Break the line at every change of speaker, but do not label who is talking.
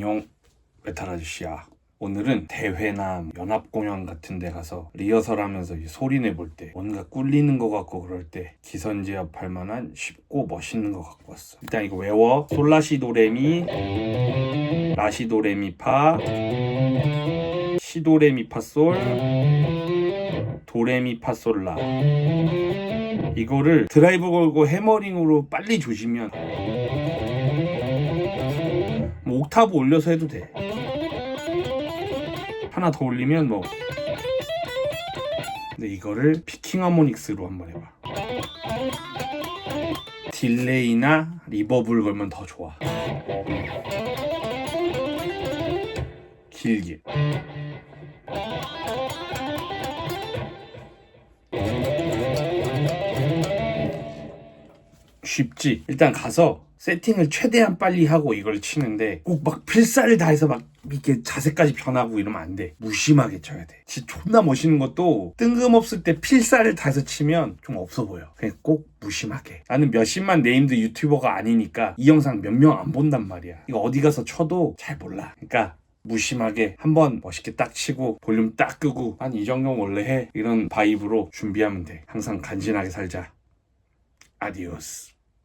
안녕 메탈 아저씨야. 오늘은 대회나 연합 공연 같은 데 가서 리허설 하면서 이 소리 내볼 때 뭔가 꿀리는 것 같고 그럴 때 기선제압 할 만한 쉽고 멋있는 거 갖고 왔어. 일단 이거 외워. 솔라시 도레미 라시 도레미 파 시도레미 파솔 도레미파솔라 이거를 드라이브 걸고 해머링으로 빨리 조시면 뭐 옥타브 올려서 해도 돼. 하나 더 올리면 뭐. 근데 이거를 피킹 하모닉스로 한번 해봐. 딜레이나 리버브를 걸면 더 좋아. 길게. 쉽지. 일단 가서 세팅을 최대한 빨리 하고 이걸 치는데 꼭 막 필사를 다해서 막 이렇게 자세까지 변하고 이러면 안 돼. 무심하게 쳐야 돼. 진짜 존나 멋있는 것도 뜬금없을 때 필사를 다해서 치면 좀 없어 보여. 그냥 꼭 무심하게. 나는 몇십만 네임드 유튜버가 아니니까 이 영상 몇 명 안 본단 말이야. 이거 어디 가서 쳐도 잘 몰라. 그러니까 무심하게 한번 멋있게 딱 치고 볼륨 딱 끄고 한 이 정도 원래 해 이런 바이브로 준비하면 돼. 항상 간지나게 살자. 아디오스.